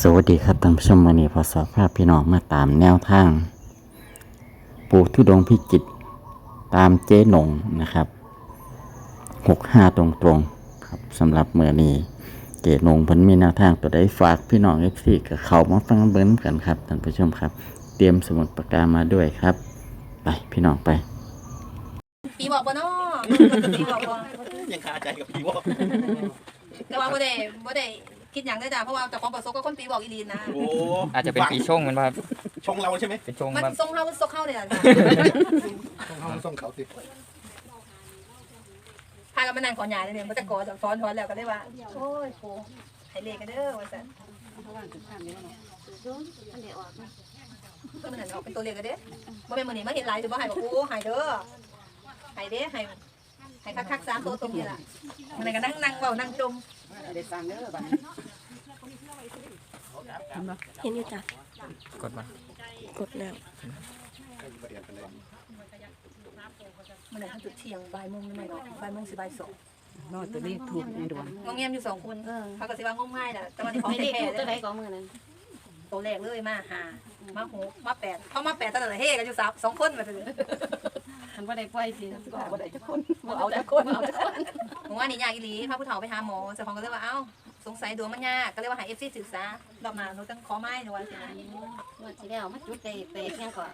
สวัสดีครับท่านผู้ชมวันนี้พอสอบภาพพี่น้องมาตามแนวทาง ปู่ทุดงค์พิจิตรตามเจ๊หนงนะครับหกห้าตรงๆครับสำหรับเมื่อนี้เจ๊หนงเพิ่นมีแนวทางตัวใดฝากพี่น้องเอฟซีกับเขามาฟังเบิ้นกันครับท่านผู้ชมครับ เตรียมสมุดปากกามาด้วยครับ ไปพี่น้องไปปีบอกบ่เนาะปีบอกบ่ยังคาใจกับพี่ว่าแต่ว่าบ่ได้บ่ได้ คิดหยังได้อจ้ะเพราะว่าเจ้าของประสบกับคนปีบอกอีหลีนนะโอ้อาจจะเป็นปีชงมันว่าชงเราใช่ไหมเป็นชงมันแบบทรงเฮามันซกเฮาเนี่ยจ้ะเขาส่งเขาสิพากันมานั่งขอนหญ้าเลยเนี่ยมันจะกอจะฟ้อนฟ้อนแล้วก็เลยว่าโอ้ยโหให้เลขกันเด้อว่าซั่นก็มันหันออกเป็นตัวเลขกันเด้บ่แม่นมื้อนี้มาเห็นหลายสิบ่ให้บอกโอ้ให้เด้อให้เด้ให้ให้คักๆสามตัวตรงนี่ล่ะมันก็นั่งนั่งเว้านั่งจม เห็นอยู่จ้ะกดมากดแล้วมันน่ะจุดเที่ยงบ่ายโมงนี่เนาะบ่ายโมงสิบ่ายสองนอตัวนี้ถูกในดวงงงเงียบอยู่สองคนเขาก็สิว่างมง่ายแหละแต่วันนี้เขาไม่ไม่ได้แค่ตัวใดก็มือนั้นตัวแรกเลยมาหามาหกมาแปดเขามาแปดตลอดเฮกันอยู่สามสองคนมาเลยทั นว่าได้ปล่อยสิบ่ได้จักคนบ่เอาจักคนเอาจักคนผมว่านี่ยากอีหลีพาผู้เฒ่าไปหาหมอเจ้าของก็เลยว่าเอ้าสงสัยดวงมันยากก็เลยว่าหาเอฟซีศึกษารอบหน้าเราต้องขอไม้หนูว่าสิงวดที่แล้วมาจุดได้แปดยังก่อน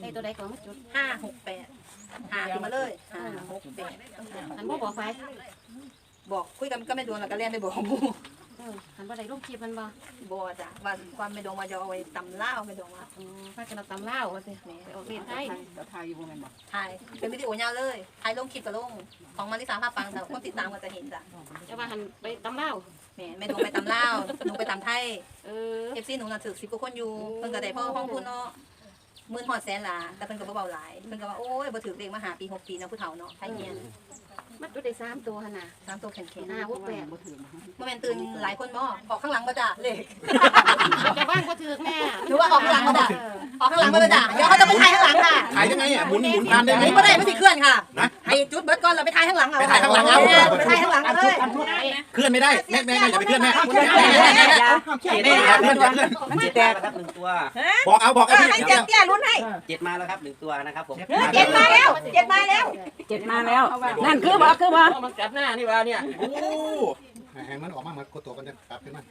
ได้ตัวใดก่อนมาจุดห้าหกแปดหาขึ้นมาเลยห้าหกแปดทันบ่บอกไปบอกคุยกันก็ไม่ดวงแล้วก็เรียนไปบอกหมูเออทันบ่ได้ลงคลิปมันบ่บอกจ้ะว่าความไม่ดวงมาจะเอาไว้ตำล่าวไม่ดวงว่าอืมพากันเอาตำเล่าวว่าสิแหมไปออกเรียนไทยเราทายอยู่บ่แม่นบ่ถ่ายเป็นวิดีโอยาวเลยถ่ายลงคลิปกับลงของมาริสาภาพปังแต่คนติดตามก็จะเห็นจ้ะจะว่าหันไปตำเล่าวแหม่ไม่ดวงไปตำล่าวหนูไปตำไทยเออ เอฟซีหนูน่ะถือสิบกว่าคนอยู่เพิ่นก็ได้พ่อห้องพูนเนาะหมื่นหอดแสนหลาแต่เพิ่นก็บ่เบาหลายเพิ่นก็ว่าโอ้ยบ่ถือเลขมาหาปีหกปีเนาะผู้เฒ่าเนาะไทยเงียน มาจุดได้สามตัวหั่นน่ะตามตัวแข็งห้าหกแปดบ่ถือๆบ่แม่นตื่นหลายคนบ่ออกข้างหลังบ่จ้ะเลขจะว่างบ่ถือแม่หรือว่าออกข้างหลังบ่จ้ะออกข้างหลังบ่จ้ะเดี๋ยวเขาจะไปถ่ายข้างหลังค่ะขายยังไงอะหมุนหมุนพันได้ไหมอันนี้บ่ได้ไม่สิเคลื่อนค่ะนะให้ จุดเบิดก่อนแล้วไปถ่ายข้างหลังเอาไปถ่ายข้างหลังเอาแม่ไปถ่ายข้างหลังเอาเลยเคลื่อนไม่ได้แม่แม่อย่าไปเคลื่อนแม่เจ็ดนี่อย่าเคลื่อนอย่าเคลื่อนมันสิแตกครับหนึ่งตัวบอกเอาบอกเอาพี่ให้เดี๋เจ็ยดวเตี้ยลุ้นให้เจ็ดมาแล้วครับหนึ่งตัวนะครับผมเจ็ดมาแล้วเจ็ดมาแล้วเจ็ดมาแล้ว นั่นคือบ่คือบ่มันจับหน้านี่ว่าเนี่ยโอ้แหงมันออกมาเหมือนกดตัวกันจะกลับขึ้นมา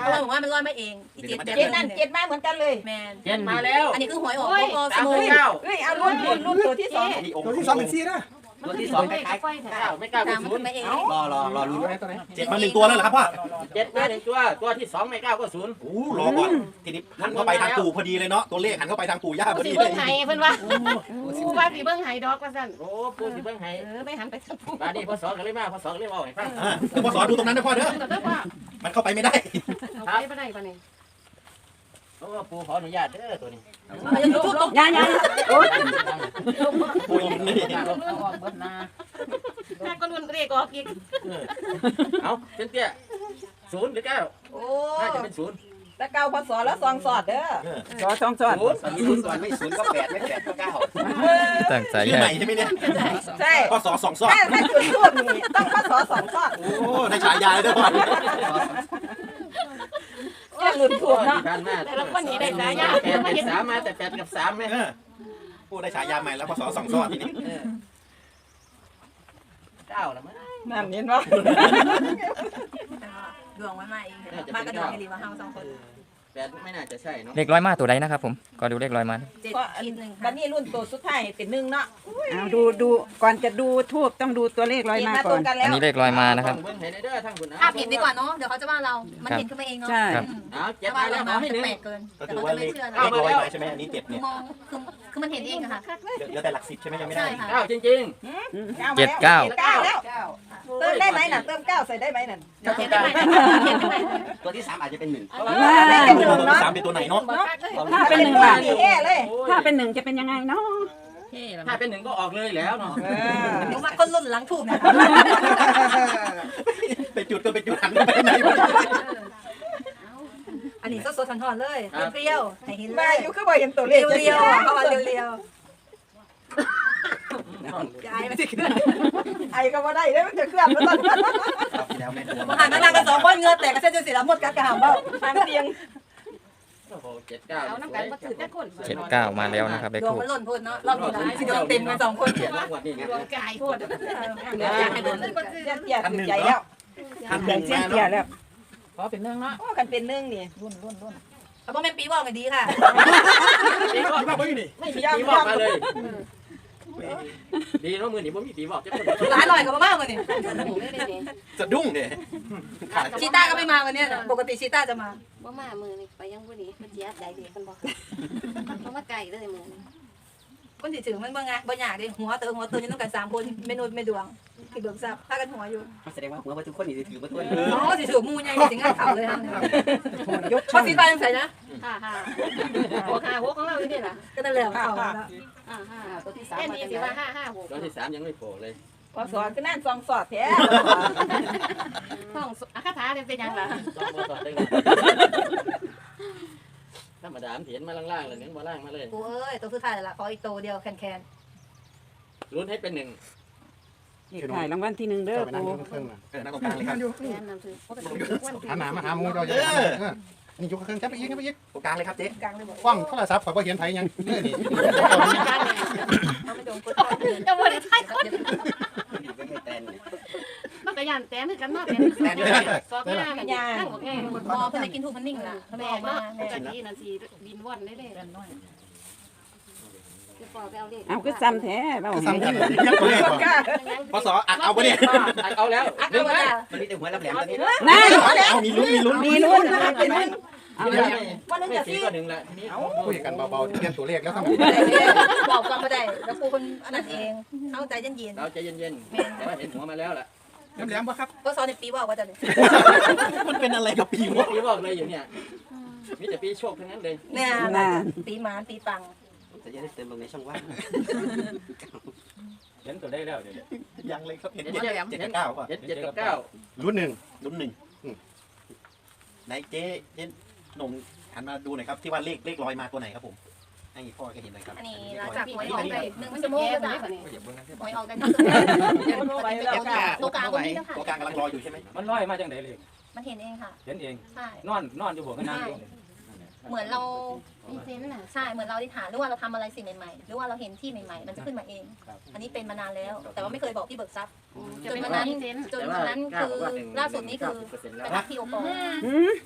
เพราะว่าผมว่ามันลอยมาเองอีเจ็ดเจ็เจ็ดดนั่นั่นนเจ็ดมาเหมือนกันเลยแมนเจ็ดมาแล้ว อันนี้คือหวยออกพอสสามมุตัวนเก้าเฮ้ยเอารุ่นรุ่นรุ่นตัวที่สองนี่องค์ตัวที่สองเป็นซีนะ ตัวที่สองคไม่ล้ายค่อยแท้ๆเก้าไม่เก้าตาก็มศูมันนย์มาเองรอรอรอลุ้นเจ็ดมาหนึ่งตัวแล้วเหรอครับพ่อเจ็ดมาหนึ่งตัวตัวที่สองไม่เก้าก็ศูนย์โอ้รอก่อนทีนี้หันเข้าไปทางปู่พอดีเลยเนาะตัวเลขหันเข้าไปทางปู่ย่าพอสิดีเลเบิ่ยงไห้เพิ่นว่าผู้ว่าสิเบิ่งไห้ดอกว่าซั่นโอ้ปูสิเบิ่งให้เออไม่หันไปทางผู้บาดนี้พอสองก็เลยมาพอสองก็เลยบอกให้ฟังอ่าเดี๋ยวพ่อสอนดูตรงนั้นนะพ่อเด้อก็ได้ว่ามันเข้าไปไม่ได้เอาไปบ่ได้ปะนี่ โอ้ปูขออนุญาตเด้อตัวนี้ยายาโอ้ยปู่ยิ้มเลยถ้าคนอื่นเรียกออกอีกเอาเป็นเตี้ยศูนย์หรือเก้าโอ้น่าจะเป็นศูนย์ตะเกาพศแล้วซองสอดเด้อสอสองสอดศูนย์อันนี้ศูนย์ส่วนไม่ศูนย์ก็แปดไม่แปดก็เก้าตั้งใจชื่อใหใหญ่ม่ใช่ไหมเนี่ยใช่พ่อสอสองซอดถ้าถ้าจุดทูบนี่ต้องพศสองสอดโอ้ได้ฉายาเลยด้วยพ่อแค่ รุ่นทูบเนาะการมาแต่ละคนนี้ได้สายา แปดเป็นสามมาแต่แปดกับสามไหมเออผู้ได้ฉายาใหม่แล้วพอสอสองซอดทีนี้เก้าแล้วมั้งนั่นเห็นบ่ดวงมันมาเอง มากระดวงอีหลีว่าเฮาสองคน แปดไม่น่าจะใช่เนาะเลขร้อยมาตัวใดนะครับผมก็ดูเลขร้อยมา เจ็ดก็ขีดหนึ่งบัค่ะดนี้รุ่นตัวสุดท้ายเป็นหนึ่งเนาะเอาดูดูก่อนจะดูทูบต้องดูตัวเลขลอยมาตก่รอนงกันอัแล้นวนี้เลขร้อยมานะครับ เบิ้งเห็นเด้อทั้งคุณภาพเห็นดีกว่าเนาะ เดี๋ยวเขาจะว่าเรา มันเห็นขึ้นมาเองเนาะใช่ครับ เอาเจ็แต่ดว่ามาเราแล้วเนาะเอาให้หนึ่ง แปลกเกิน ก็แต่ถือเขาว่าจะเลไม่ขเชื่อเลเราขร้อยมาใช่ไหมอันนี้เจ็ดเนี่ยมองคือคือมันเห็นเองอะค่ะ เหลือแต่หลักสิบใช่ไหมยังไม่ได้ใช่ค่ะ เก้าจริงเจ็ดเก้า เก้าแล้วเติมได้ไหมน่ะเติมเก้าใส่ได้ไหมน่ะเดี๋ยวเขียนได้ไหมเขียนได้ไหมๆตัวที่สามอาจจะเป็นหนึ่งได้เป็นหนึ่งตัวเนาะสามเป็นตัวไหนเนาะถ้าเป็นหนึ่งบาบาททแห่เลยถ้าเป็นหนึ่งจะเป็นยังไงเนาะถ้าเป็นหนึ่งก็ออกเลยแล้วเนาะเออหนูมาคนรุ่นหลังถูกนะไปจุดก็ไปจุดหันไปไหนวะอันนี้สดๆทันๆเลยเปรี้ยวๆให้เห็นเลมายอยู่คือบ่เห็นตัวเลเรีขยวๆเขาว่าเรียวๆยายมันจะขึ้นไอ้ก็บ่ได้เด้อมันจะเคลื่อนมาตอนครับที่แล้วแม่ตัวมาหันมานั่งกันสองคนเงือแตกกระเซ็นจนเสียแล้วหมดกัดกระหำเบ้าทางเตียงโอ้โห เจ็ดเก้าเอาน้ำกันมาถือแต่คนเจ็ดเก้ามาแล้วนะครับเลขดวงทูบมันหล่นพ้นเนาะรอบนี้นะที่ดวงเต็มกันสองคนเจ็ดรางวัลนี่ไงรวมกายโพดอยากให้เดินเสี้ยนเตี้ยถือใจแล้วท่านหนึ่งเสี้ยนมาเตี้ยเนาะแล้วโอ้กันเป็นหนึ่งนี่รุ่นรุ่นรุ่นเอาพ่อแม่ปีบอกกันดีค่ะปีบอกมาไม่มีไม่มีปีย่ำบอกย่ำมาเลย ดีเนาะมือนี่ผมมีปีบอกจะคนร้านหน่อยกับบ้าวันนี้สะดุ้งเนี่ยขาดชีต้าก็ไม่มาวันนี้ปกติชีต้าจะมาบ่มามือนี่ไปยังบ่นี้มันเสียใจเด็กกันบ่เขามาไกลเลยมือนี่คนที่ถือมันบ่งะบ่อยากดิหัวเติมหัวเติมยังต้องกันสามคนเมนูไม่ดวงที่ดวงซับพากันหัวอยู่แสดงว่าหัวว่าทุกคนนี่ถือว่าทุกคนอ๋อสิถือมูใหญ่สิงานเขาเลยครับพอสีฟ้ายังใส่นะฮ่าฮ่าหัวขาหัวของเราอยู่นี่ล่ะก็นั่นแหละเขา แล้วอ่าฮ่าตัวที่สามแค่มานี้กันสิแล้วว่าห้าห้าหกตอนที่สามยังไม่โผล่เลยพอสอนก็นั่นซองสอดแท้ห้องอาคาถาเป็นยังล่ะต้องมาต่อได้ธรรมดาเห็นมาล่างๆเลยเน้นมาล่างมาเลยกูเอ้ยตัวสุดท้ายละขออีกตัวเดียวแคนแคนลุ้นให้เป็นหนึ่งนี่ถ่ายรางวัลที่หนึ่งเด้อปูเออนั่งตรงกลางเลยครับแม่นำถือปกติวันที่หันหน้ามาหาหมูเจ้าอย่าเออ นี่อยู่กับเครื่องจับไปอีกจับไปอีกตรงกลางเลยครับเจ๊กลางเลยบอกกล้องโทรศัพท์ข่อยบ่เห็นไผยังเด้อนี่เอาไม่โดนกดจะบ่ได้ทายคนไม่แตนมันก็ยันแต้มคือกันเนาะเป็นสอบงานกันนั่งบ่แก่พอเพิ่นได้กินทูมันนิ่งละไม่แม่ออกมาเนาะปกตินั่นสิบินวนได้เลย จะปอไปเอาเลขเอาคือซ้ำแท้เบาคือให้ซ้ำกันยักตัวเลขก่อนพศอัดเอาปะเนี่ยเอาแล้วอักเอาจ้ะมันมีแต่หัวรับแหลมตอนนี้นั่นเอามีลุ้นมีลุ้นมีลุ้นเป็นหนึ่งเอาไม่แล้ววันนึงไม่จะสีซี่ก็หนึ่งละทีนี้คุยกันเบาๆเปลี่ยนตัวเลขแล้วทำไมบอกก่อนก็ได้แล้วกูคนอันนั้นเองเข้าใจเย็นเราใจเย็นๆแต่ว่าเห็นหัวมาแล้วล่ะแหลมๆบ่ครับๆก็สอนในปีบอกว่าจะมันเป็นอะไรกับปีวะปีบอกเลยอยู่เนี่ยมีแต่ปีโชคทั้งนั้นเลยเนี่ยปีหมานปีปัง จะได้เติมลงในช่องว่างเห็นตัวได้แล้วเดี๋ยวยังเลยครับเห็นเห็นเจ็ดเจ็ดเจ็ดกับเก้าป่ะเจ็ดเจ็ดกับเก้ารุ่นหนึ่งลุ้นหนึ่งไหนเจ๊เจ๊หนุ่มหันมาดูหน่อยครับที่ว่าเลขเลขลอยมาตัวไหนครับผมให้พ่อแกเห็นหน่อยครับอันนี้หลังจากหวยออกไปหนึ่งมันชั่จะวโมโม้งกัก็นจะได้ป่ะนี่หวยออกกันตัวกลางตรงนี้นะคะตัวกลางกำลังรออยู่ใช่ไหมมันลอยมาจังไหนเลยมันเห็นเองค่ะเห็นเองใช่นอนนอนอยู่หัวกันนั่งอยู่ เหมือนเรามีเซนน่ะใช่เหมือนเราอธิษฐานหรือว่าเราทำอะไรสิ่งใหม่ๆหรือว่าเราเห็นที่ใหม่ๆ มันจะขึ้นมาเอง อันนี้เป็นมานานแล้ว แต่ว่าไม่เคยบอกพี่เบิกทรัพย์จนวันนั้นเซนจนวันนั้นคือล่าสุดนี้คือไปรับพี่โอปอล์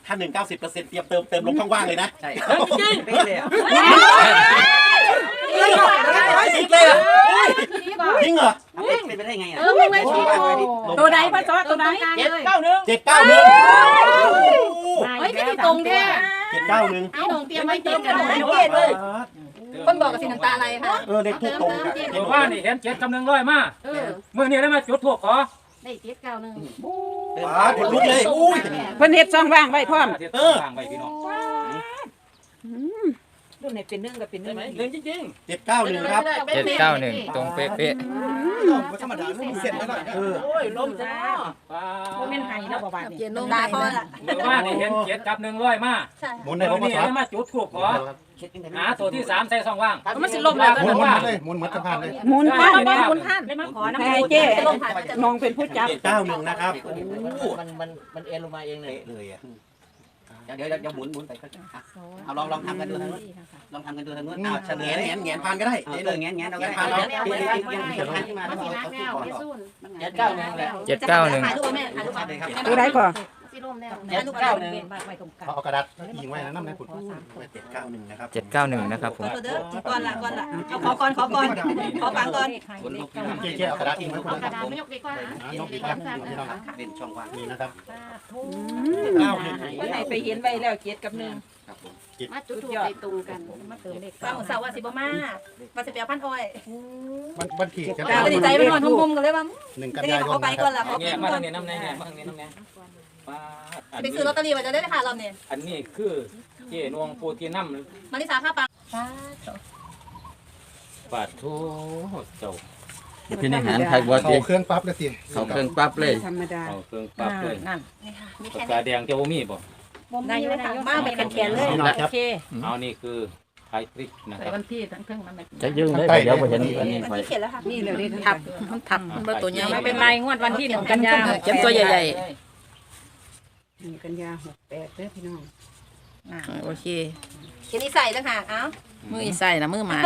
ถ้าหนึ่งเก้าสิบเปอร์เซ็นต์เตรียมเติมเติมลงช่องว่างเลยนะใช่จริงเป็นเลยจริงเลยอะจริงเหรอเป็นไปได้ไงอะเออไม่ไม่ชี้ตัวใดพระจอตัวใดเจ็ดเก้าหนึ่งเจ็ดเก้าหนึ่งเฮ้ยที่ตรงแท้ เจ็ดเก้าหนึ่งพี่หนงเตรียมไว้เจ็ดกันเกตเลยคนบอกกับสีน้ำตาอะไรคะเออเลขทูกตรงกับเห็นว่านี่เห็นเจ็ดกำลังลอยมาเออเมื่อนี้ได้มาจุดถูกขอได้เจ็ดเก้าหนึ่งว้าขนลุกเลยอุ้ยเพิ่นเฮ็ดช่องว่างไว้พร้อมเออทางไปพี่น้อง รุ่นไหนเป็นหนึ่งกับเป็นหนึ่ใช่งไหมหนึ่งจริงเจ็ดเก้าหนึ่งครับเจ็ดเก้าหนึ่งตรงเป๊ะธรรมดาลูกเสร็จแล้วนะเออๆโอ้ยลมจ้าโมเมนไห้เนาะบ่บาดนี่เกียนลงตาคอละเมื่อว่านี่เห็นเจ็ดกับหนึ่งลอยมาใช่หมุนได้เมื่บ่อภานี้ษาได้มาจุดถูกขอคิดยังไงหาตัวที่สามใส่ช่องว่างมันสิลมแล้วหมุนหมุนเลยหมุนเหมือนสะพานเลยหมุนท่านได้หมุนท่านมาขอน้ำให้เจ้จะลงผ่านจะน้องเป็นผู้จับเจ็ดเก้าหนึ่งนะครับมันมันมันเอ็นลงมาเองเลยเป๊ะเลยอะ เดี๋ยวเดี๋ยวหมุนหมุนไปเอาลองลองทำกันดูทางนู้นลองทำกันดูทางนู้นอ้าวเฉลแงยนแงนแงนพานก็ได้เอเจ๊อเลยแงนแงนเอาแงไว้นพานเรามันสินักแล้วไปสู้เจ็ดเก้าหนึ่งแหละๆเจ็ดเก้าหนึ่ง ถ่ายรูปแม่ถ่ายรูปเลยครับตัวใดก่อนสิลมแล้วเจ็ดเก้าหนึ่งเขาเอากระดาษยิงไว้นะน้ำในขุดเจ็ดเก้าหนึ่งนะครับเจ็ดเก้าหนึ่งนะครับผม ตัวเด้อก่อนละก่อนละเอาขอก่อนขอก่อนขอฟังก่อนเจ๊ๆเอากระดาษยิงไว้คุณเอากระดาษไม่ยกดีกว่าน้องปีกครับพี่น้องเป็นช่องว่างนี่นะครับ เก้าหนึ่งวันไหนไปเห็นไว้แล้วเจ็ดกับหนึ่งครับผมมาจุดถูกไปตรงกันฟังของสาวว่าสิบมาว่าจะไปเอาพันอ้อยมันบันทีกันแต่ก็ดีใจไปนอนทุ่มๆกันเลยว่าหนึ่งกันจะได้ยายขอนไปนะคก่อรันบละขอแง่กินมาก่อทานงนี้น้ำแน่แง่มาทางนี้น้ำแน่ป้าอันไปนี้ซื้อลอตเตอรี่มาจะได้ราคารอบนี้อันนี้คือเจนวงปูที่น้ำมาริสาค่าปัง ปาดทูเจ้า พี่ในหารไทยบัวเขาตีเครื่องปั๊บเลยสิเขาเครื่องปั๊บเลย ธรรมดาเอาเครื่องปรับเลยนั่นนี่ค่ะมีปากแค่กานี้แดงเจ้าบ่มีบ่นายกมาไปแขนเลยพี่น้องครับโอเคเอานี่คือไอ้ทริกนะคใส่รับวันที่ทั้งเครื่องมันไม่จะยืนเลยเดี๋ยวบ่เห็นอันนี้มันไฟที่เขียนแล้วค่ะนี่เลยนี่ทับมันทับมันเบอร์ตัวใหญ่ไม่เป็นไรงวดวันที่หนึ่งกันยาเจ็บตัวใหญ่หนึ่งกันยาหกแปดเด้อพี่น้องๆโอเคเขียนนี่ใส่ต่างหากเอ้ามืออีใส่นะมือหมาน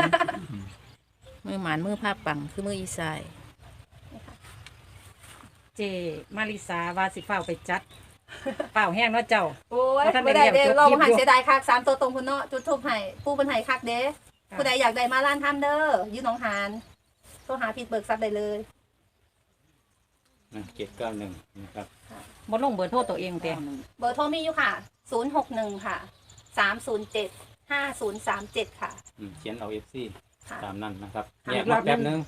มือหมานมือผ้าปังคือมืออีใส่เจมาริสาวาสิเฝ้าไปจัด เปล่าแห้งเนาะเจ้า โอ้ยเพราะท่านไม่ได้ได้เด้เรียกเราจบคลิปหันอยู่เสียดายคักสามตัวตรงคุณเนาะจุดทูบให้ปูเป็นไห้คักเด้ผู้ใดอยากได้มาล้านทำเด้ออยืนหนองหานโทรหาผิดเบิกทรัพย์ได้เลยเจ็ดเก้าหนึ่งนะครับบ่ลงเบอร์โทรตัวเองแต่เบอร์โทรมีอยู่ค่ะ061ค่ะ307 5037ค่ะอืมเขียนเอาเอฟซี ค่ะ ตามนั้นนะครับค่ะแยกมาแป๊บนึง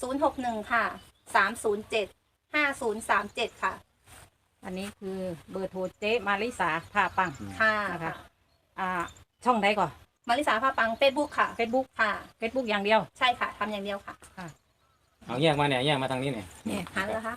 061ค่ะ307 5037ค่ะ อันนี้คือเบอร์โทรเจมาริสาผ้าปัง ค่ะนะคะ อ่า ช่องใดก่อนมาริสาภาปังเฟซบุ๊กค่ะเฟซบุ๊กค่ะ เฟซบุ๊กอย่างเดียว ใช่ค่ะทำอย่างเดียวค่ะ เอาแยกมาเนี่ยแยกมาทางนี้เนี่ยหันแล้วคะ